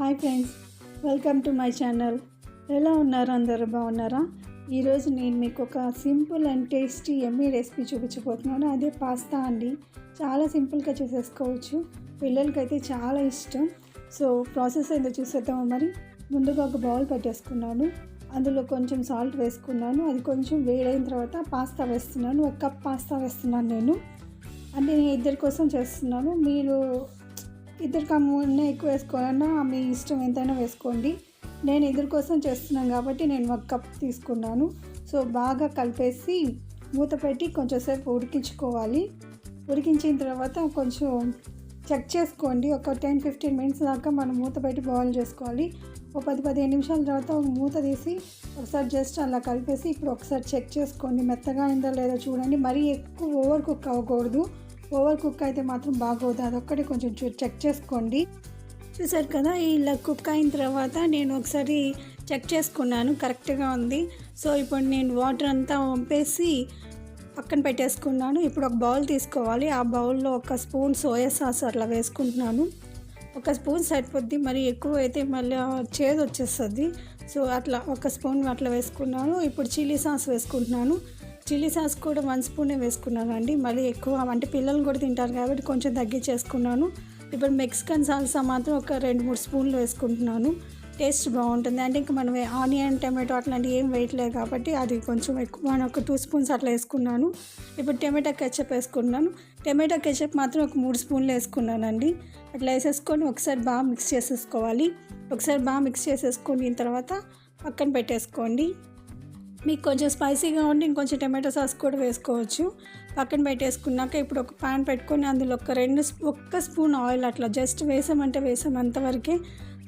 Hi friends welcome to my channel. ఎలా ఉన్నారు? అందరూ బాగున్నారా? ఈరోజు నేను మీకు ఒక simple and tasty Emmy recipe చూపించబోతున్నాను. అదే పాస్తా అండి. చాలా సింపుల్గా చేసేసుకోవచ్చు. పిల్లలకైతే చాలా ఇష్టం. సో ప్రాసెస్ ఏందో చూసేద్దాము మరి? ముందుగా ఒక బౌల్ పెట్టేసుకున్నాను. అందులో కొంచెం సాల్ట్ వేసుకున్నాను. అది కొంచెం వేడైన తర్వాత పాస్తా వేస్తున్నాను. ఒక కప్ పాస్తా వేస్తున్నాను నేను. అంటే నేను ఇద్దరి కోసం చేస్తున్నాను. మీరు ఇద్దరు కమ్మున్న ఎక్కువ వేసుకోవాలన్నా మీ ఇష్టం ఎంతైనా వేసుకోండి. నేను ఇద్దరి కోసం చేస్తున్నాను కాబట్టి నేను ఒక కప్ తీసుకున్నాను. సో బాగా కలిపేసి మూత పెట్టి కొంచెంసేపు ఉడికించుకోవాలి. ఉడికించిన తర్వాత కొంచెం చెక్ చేసుకోండి. ఒక టెన్ ఫిఫ్టీన్ మినిట్స్ దాకా మనం మూత పెట్టి బాయిల్ చేసుకోవాలి. ఒక పది పదిహేను నిమిషాల తర్వాత ఒక మూత తీసి ఒకసారి జస్ట్ అలా కలిపేసి ఇప్పుడు ఒకసారి చెక్ చేసుకోండి. మెత్తగా అయిందో లేదో చూడండి. మరీ ఎక్కువ ఓవర్ కుక్ అవ్వకూడదు. ఓవర్ కుక్ అయితే మాత్రం బాగోదు. అదొక్కటి కొంచెం చెక్ చేసుకోండి. చూసారు కదా ఇలా కుక్ అయిన తర్వాత నేను ఒకసారి చెక్ చేసుకున్నాను. కరెక్ట్గా ఉంది. సో ఇప్పుడు నేను వాటర్ అంతా వంపేసి పక్కన పెట్టేసుకున్నాను. ఇప్పుడు ఒక బౌల్ తీసుకోవాలి. ఆ బౌల్లో ఒక స్పూన్ సోయా సాస్ అట్లా వేసుకుంటున్నాను. ఒక స్పూన్ సరిపోద్ది. మరి ఎక్కువ అయితే మళ్ళీ చేదు వచ్చేస్తుంది సో అట్లా ఒక స్పూన్ అట్లా వేసుకున్నాను. ఇప్పుడు చిల్లీ సాస్ వేసుకుంటున్నాను. చిల్లీ సాస్ కూడా వన్ స్పూనే వేసుకున్నాను అండి. మళ్ళీ ఎక్కువ అంటే పిల్లలు కూడా తింటారు కాబట్టి కొంచెం తగ్గించేసుకున్నాను. ఇప్పుడు మెక్సికన్ సాల్సా మాత్రం ఒక రెండు మూడు స్పూన్లు వేసుకుంటున్నాను. టేస్ట్ బాగుంటుంది. అంటే ఇంకా మనం ఆనియన్ టమాటో అట్లాంటివి ఏం వేయట్లేదు కాబట్టి అది కొంచెం ఎక్కువ. నేను ఒక టూ స్పూన్స్ అట్లా వేసుకున్నాను. ఇప్పుడు టమాటా కెచప్ వేసుకున్నాను టమాటా కెచప్ మాత్రం ఒక మూడు స్పూన్లు వేసుకున్నానండి. అట్లా వేసేసుకొని ఒకసారి బాగా మిక్స్ చేసేసుకోవాలి. ఒకసారి బాగా మిక్స్ చేసేసుకున్న తర్వాత పక్కన పెట్టేసుకోండి. మీకు కొంచెం స్పైసీగా ఉండి ఇంకొంచెం టమాటో సాస్ కూడా వేసుకోవచ్చు. పక్కన పెట్టేసుకున్నాక ఇప్పుడు ఒక పాన్ పెట్టుకొని అందులో ఒక రెండు ఒక్క స్పూన్ ఆయిల్ అట్లా జస్ట్ వేసామంటే వేసాం అంతవరకే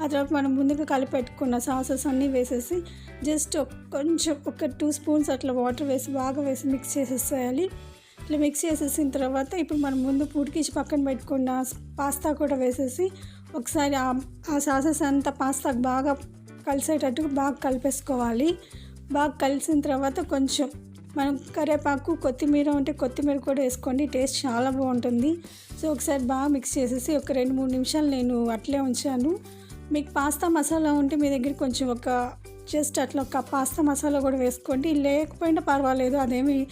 ఆ తర్వాత మనం ముందుగా కలిపి పెట్టుకున్న సాసెస్ అన్నీ వేసేసి జస్ట్ కొంచెం ఒక టూ స్పూన్స్ అట్లా వాటర్ వేసి బాగా వేసి మిక్స్ చేసేసేయాలి. ఇట్లా మిక్స్ చేసేసిన తర్వాత ఇప్పుడు మనం ముందు ఉడికించి పక్కన పెట్టుకున్న పాస్తా కూడా వేసేసి ఒకసారి ఆ సాసెస్ అంతా పాస్తాకు బాగా కలిసేటట్టు బాగా కలిపేసుకోవాలి. బాగా కలిసిన తర్వాత కొంచెం మనం కరివేపాకు కొత్తిమీర ఉంటే కొత్తిమీర కూడా వేసుకోండి. టేస్ట్ చాలా బాగుంటుంది. సో ఒకసారి బాగా మిక్స్ చేసేసి ఒక రెండు మూడు నిమిషాలు నేను అట్లే ఉంచాను. మీకు పాస్తా మసాలా ఉంటే మీ దగ్గర కొంచెం ఒక జస్ట్ అట్లా ఒక పాస్తా మసాలా కూడా వేసుకోండి. లేకపోయినా పర్వాలేదు అదేమి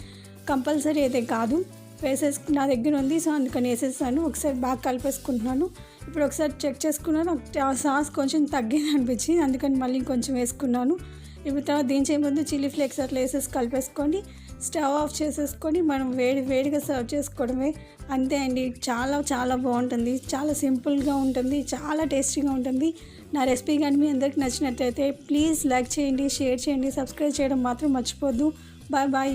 కంపల్సరీ అయితే కాదు. వేసేసి నా దగ్గర ఉంది సో అందుకని వేసేసాను. ఒకసారి బాగా కలిపేసుకుంటున్నాను. ఇప్పుడు ఒకసారి చెక్ చేసుకున్నాను. ఆ సాస్ కొంచెం తగ్గింది అనిపించింది అందుకని మళ్ళీ కొంచెం వేసుకున్నాను. ఇప్పుడు తర్వాత దించే ముందు చిల్లీ ఫ్లేక్స్ అట్లా వేసేసి కలిపేసుకొని స్టవ్ ఆఫ్ చేసేసుకొని మనం వేడి వేడిగా సర్వ్ చేసుకోవడమే. అంతే అండి. చాలా చాలా బాగుంటుంది. చాలా సింపుల్గా ఉంటుంది. చాలా టేస్టీగా ఉంటుంది. నా రెసిపీ కానీ మీ అందరికి నచ్చినట్లయితే ప్లీజ్ లైక్ చేయండి షేర్ చేయండి సబ్స్క్రైబ్ చేయడం మాత్రం మర్చిపోద్దు. Bye bye.